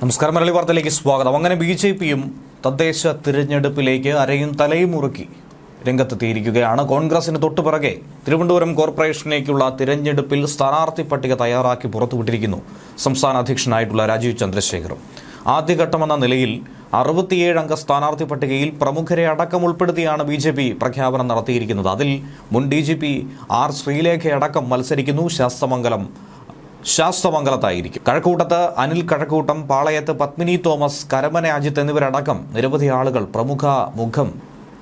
നമസ്കാരം മലയാളി വാർത്തയിലേക്ക് സ്വാഗതം. അങ്ങനെ ബി ജെ പിയും തദ്ദേശ തിരഞ്ഞെടുപ്പിലേക്ക് അരയും തലയും മുറുക്കി രംഗത്തെത്തിയിരിക്കുകയാണ്. കോൺഗ്രസിന് തൊട്ടുപിറകെ തിരുവനന്തപുരം കോർപ്പറേഷനിലേക്കുള്ള തിരഞ്ഞെടുപ്പിൽ സ്ഥാനാർത്ഥി പട്ടിക തയ്യാറാക്കി പുറത്തുവിട്ടിരിക്കുന്നു സംസ്ഥാന അധ്യക്ഷനായിട്ടുള്ള രാജീവ് ചന്ദ്രശേഖറും. ആദ്യഘട്ടമെന്ന നിലയിൽ അറുപത്തിയേഴ് അംഗ സ്ഥാനാർത്ഥി പട്ടികയിൽ പ്രമുഖരെ അടക്കം ഉൾപ്പെടുത്തിയാണ് ബി ജെ പി പ്രഖ്യാപനം നടത്തിയിരിക്കുന്നത്. അതിൽ മുൻ ഡി ജി പി ആർ ശ്രീലേഖയടക്കം മത്സരിക്കുന്നു. ശാസ്തമംഗലം ശാസ്തമംഗലത്തായിരിക്കും. കഴക്കൂട്ടത്ത് അനിൽ കഴക്കൂട്ടം പാളയത്ത് പത്മിനി തോമസ് കരമന അജിത്ത് എന്നിവരടക്കം നിരവധി ആളുകൾ പ്രമുഖ മുഖം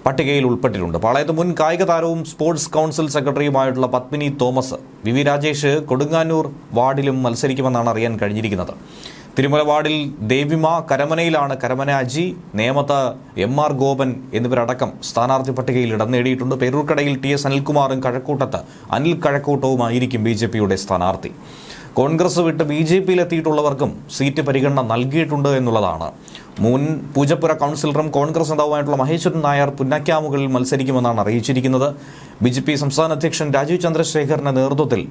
പട്ടികയിൽ ഉൾപ്പെട്ടിട്ടുണ്ട്. പാളയത്ത് മുൻ കായിക താരവും സ്പോർട്സ് കൗൺസിൽ സെക്രട്ടറിയുമായിട്ടുള്ള പത്മിനി തോമസ് വി വി രാജേഷ് കൊടുങ്ങാനൂർ വാർഡിലും മത്സരിക്കുമെന്നാണ് അറിയാൻ കഴിഞ്ഞിരിക്കുന്നത്. തിരുമല വാർഡിൽ ദേവിമ കരമനയിലാണ് കരമന അജി നേമത്ത് എം ആർ ഗോപൻ എന്നിവരടക്കം സ്ഥാനാർത്ഥി പട്ടികയിൽ ഇടം നേടിയിട്ടുണ്ട്. പേരൂർക്കടയിൽ ടി എസ് അനിൽകുമാറും കഴക്കൂട്ടത്ത് അനിൽ കഴക്കൂട്ടവുമായിരിക്കും ബി ജെ പിയുടെ സ്ഥാനാർത്ഥി. കോൺഗ്രസ് വിട്ട് ബി ജെ പിയിൽ എത്തിയിട്ടുള്ളവർക്കും സീറ്റ് പരിഗണന നൽകിയിട്ടുണ്ട് എന്നുള്ളതാണ്. മുൻ പൂജപ്പുര കൗൺസിലറും കോൺഗ്രസ് നേതാവുമായിട്ടുള്ള മഹേശ്വരൻ നായർ പുന്നക്കാമുകളിൽ മത്സരിക്കുമെന്നാണ് അറിയിച്ചിരിക്കുന്നത്. ബി ജെ പി സംസ്ഥാന അധ്യക്ഷൻ രാജീവ് ചന്ദ്രശേഖറിന്റെ നേതൃത്വത്തിൽ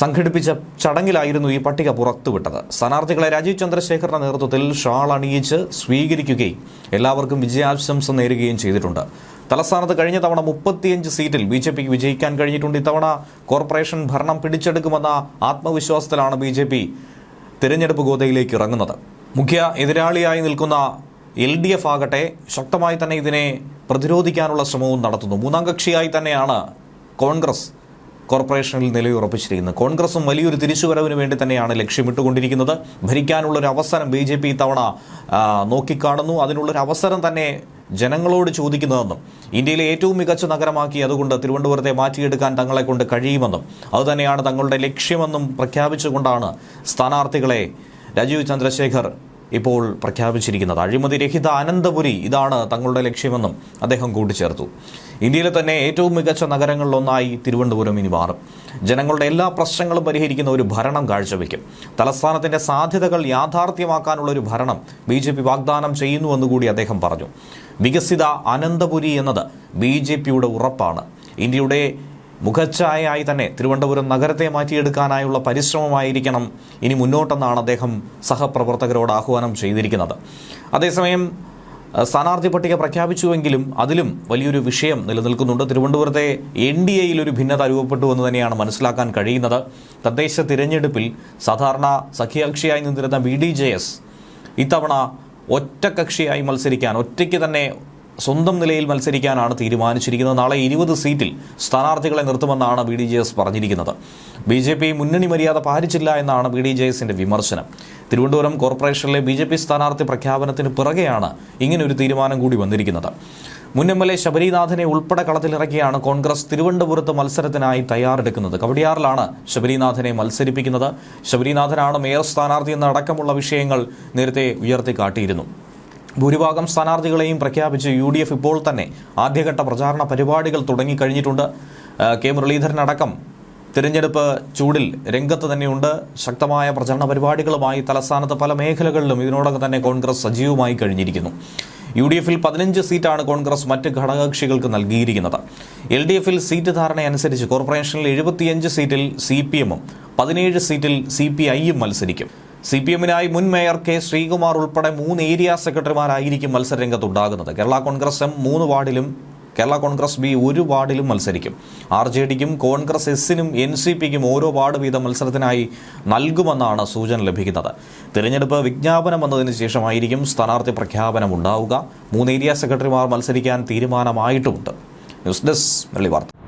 സംഘടിപ്പിച്ച ചടങ്ങിലായിരുന്നു ഈ പട്ടിക പുറത്തുവിട്ടത്. സ്ഥാനാർത്ഥികളെ രാജീവ് ചന്ദ്രശേഖറിന്റെ നേതൃത്വത്തിൽ ഷാൾ അണിയിച്ച് സ്വീകരിക്കുകയും എല്ലാവർക്കും വിജയാശംസ നേരുകയും ചെയ്തിട്ടുണ്ട്. തലസ്ഥാനത്ത് കഴിഞ്ഞ തവണ മുപ്പത്തിയഞ്ച് സീറ്റിൽ ബി ജെ പിക്ക് വിജയിക്കാൻ കഴിഞ്ഞിട്ടുണ്ട്. ഇത്തവണ കോർപ്പറേഷൻ ഭരണം പിടിച്ചെടുക്കുമെന്ന ആത്മവിശ്വാസത്തിലാണ് ബി ജെ പി തിരഞ്ഞെടുപ്പ് ഗോതയിലേക്ക് ഇറങ്ങുന്നത്. മുഖ്യ എതിരാളിയായി നിൽക്കുന്ന എൽ ഡി എഫ് ആകട്ടെ ശക്തമായി തന്നെ ഇതിനെ പ്രതിരോധിക്കാനുള്ള ശ്രമവും നടത്തുന്നു. മൂന്നാം കക്ഷിയായി തന്നെയാണ് കോൺഗ്രസ് കോർപ്പറേഷനിൽ നിലയുറപ്പിച്ചിരിക്കുന്നത്. കോൺഗ്രസും വലിയൊരു തിരിച്ചുവരവിന് വേണ്ടി തന്നെയാണ് ലക്ഷ്യമിട്ടുകൊണ്ടിരിക്കുന്നത്. ഭരിക്കാനുള്ളൊരു അവസരം ബി ജെ പി ഇത്തവണ നോക്കിക്കാണുന്നു. അതിനുള്ളൊരു അവസരം തന്നെ ജനങ്ങളോട് ചോദിക്കുന്നതെന്നും ഇന്ത്യയിലെ ഏറ്റവും മികച്ച നഗരമാക്കി അതുകൊണ്ട് തിരുവനന്തപുരത്തെ മാറ്റിയെടുക്കാൻ തങ്ങളെ കൊണ്ട് കഴിയുമെന്നും അതുതന്നെയാണ് തങ്ങളുടെ ലക്ഷ്യമെന്നും പ്രഖ്യാപിച്ചുകൊണ്ടാണ് സ്ഥാനാർത്ഥികളെ രാജീവ് ചന്ദ്രശേഖർ ഇപ്പോൾ പ്രഖ്യാപിച്ചിരിക്കുന്നത്. അഴിമതി രഹിത അനന്തപുരി ഇതാണ് തങ്ങളുടെ ലക്ഷ്യമെന്നും അദ്ദേഹം കൂട്ടിച്ചേർത്തു. ഇന്ത്യയിലെ തന്നെ ഏറ്റവും മികച്ച നഗരങ്ങളിലൊന്നായി തിരുവനന്തപുരം ഇനി മാറും. ജനങ്ങളുടെ എല്ലാ പ്രശ്നങ്ങളും പരിഹരിക്കുന്ന ഒരു ഭരണം കാഴ്ചവെക്കും. തലസ്ഥാനത്തിന്റെ സാധ്യതകൾ യാഥാർത്ഥ്യമാക്കാനുള്ള ഒരു ഭരണം ബി ജെ പി വാഗ്ദാനം ചെയ്യുന്നുവെന്ന് കൂടി അദ്ദേഹം പറഞ്ഞു. വികസിത അനന്തപുരി എന്നത് ബി ജെ പിയുടെ ഉറപ്പാണ്. ഇന്ത്യയുടെ മുഖച്ഛായയായി തന്നെ തിരുവനന്തപുരം നഗരത്തെ മാറ്റിയെടുക്കാനായുള്ള പരിശ്രമമായിരിക്കണം ഇനി മുന്നോട്ടെന്നാണ് അദ്ദേഹം സഹപ്രവർത്തകരോട് ആഹ്വാനം ചെയ്തിരിക്കുന്നത്. അതേസമയം സ്ഥാനാർത്ഥി പട്ടിക പ്രഖ്യാപിച്ചുവെങ്കിലും അതിലും വലിയൊരു വിഷയം നിലനിൽക്കുന്നുണ്ട്. തിരുവനന്തപുരത്തെ എൻ ഡി എയിൽ ഒരു ഭിന്നത രൂപപ്പെട്ടു എന്ന് തന്നെയാണ് മനസ്സിലാക്കാൻ കഴിയുന്നത്. തദ്ദേശ തിരഞ്ഞെടുപ്പിൽ സാധാരണ സഖ്യകക്ഷിയായി നിന്നിരുന്ന ബി ഡി ജെ എസ് ഇത്തവണ ഒറ്റക്കക്ഷിയായി മത്സരിക്കാൻ ഒറ്റയ്ക്ക് തന്നെ സ്വന്തം നിലയിൽ മത്സരിക്കാനാണ് തീരുമാനിച്ചിരിക്കുന്നത്. നാളെ ഇരുപത് സീറ്റിൽ സ്ഥാനാർത്ഥികളെ നിർത്തുമെന്നാണ് ബി ഡി ജെ എസ് പറഞ്ഞിരിക്കുന്നത്. ബി ജെ പി മുന്നണി മര്യാദ പാലിച്ചില്ല എന്നാണ് ബി ഡി ജെ എസിന്റെ വിമർശനം. തിരുവനന്തപുരം കോർപ്പറേഷനിലെ ബി ജെ പി സ്ഥാനാർത്ഥി പ്രഖ്യാപനത്തിന് പിറകെയാണ് ഇങ്ങനൊരു തീരുമാനം കൂടി വന്നിരിക്കുന്നത്. മുൻ എം എൽ എ ശബരിനാഥനെ ഉൾപ്പെടെ കളത്തിലിറക്കിയാണ് കോൺഗ്രസ് തിരുവനന്തപുരത്ത് മത്സരത്തിനായി തയ്യാറെടുക്കുന്നത്. കവടിയാറിലാണ് ശബരിനാഥനെ മത്സരിപ്പിക്കുന്നത്. ശബരിനാഥനാണ് മേയർ സ്ഥാനാർത്ഥി എന്നടക്കമുള്ള വിഷയങ്ങൾ നേരത്തെ ഉയർത്തിക്കാട്ടിയിരുന്നു. ഭൂരിഭാഗം സ്ഥാനാർത്ഥികളെയും പ്രഖ്യാപിച്ച് യു ഡി എഫ് ഇപ്പോൾ തന്നെ ആദ്യഘട്ട പ്രചാരണ പരിപാടികൾ തുടങ്ങിക്കഴിഞ്ഞിട്ടുണ്ട്. കെ മുരളീധരനടക്കം തിരഞ്ഞെടുപ്പ് ചൂടിൽ രംഗത്ത് തന്നെയുണ്ട്. ശക്തമായ പ്രചരണ പരിപാടികളുമായി തലസ്ഥാനത്ത് പല മേഖലകളിലും ഇതിനോടൊപ്പം തന്നെ കോൺഗ്രസ് സജീവമായി കഴിഞ്ഞിരിക്കുന്നു. യു ഡി എഫിൽ പതിനഞ്ച് സീറ്റാണ് കോൺഗ്രസ് മറ്റ് ഘടകകക്ഷികൾക്ക് നൽകിയിരിക്കുന്നത്. എൽ ഡി എഫിൽ സീറ്റ് ധാരണയനുസരിച്ച് കോർപ്പറേഷനിൽ എഴുപത്തിയഞ്ച് സീറ്റിൽ സി പി എമ്മും പതിനേഴ് സീറ്റിൽ സി പി ഐയും മത്സരിക്കും. സി പി എമ്മിനായി മുൻ മേയർ കെ ശ്രീകുമാർ ഉൾപ്പെടെ മൂന്ന് ഏരിയ സെക്രട്ടറിമാരായിരിക്കും മത്സരരംഗത്തുണ്ടാകുന്നത്. കേരള കോൺഗ്രസ് എം മൂന്ന് വാർഡിലും കേരള കോൺഗ്രസ് ബി ഒരു വാർഡിലും മത്സരിക്കും. ആർ ജെ ഡിക്കും കോൺഗ്രസ് എസിനും എൻ സി പിക്കും ഓരോ വാർഡ് വീതം മത്സരത്തിനായി നൽകുമെന്നാണ് സൂചന ലഭിക്കുന്നത്. തിരഞ്ഞെടുപ്പ് വിജ്ഞാപനം വന്നതിന് ശേഷമായിരിക്കും സ്ഥാനാർത്ഥി പ്രഖ്യാപനം ഉണ്ടാവുക. മൂന്ന് ഏരിയ സെക്രട്ടറിമാർ മത്സരിക്കാൻ തീരുമാനമായിട്ടുമുണ്ട്. ന്യൂസ് ഡെസ്ക് വാർത്ത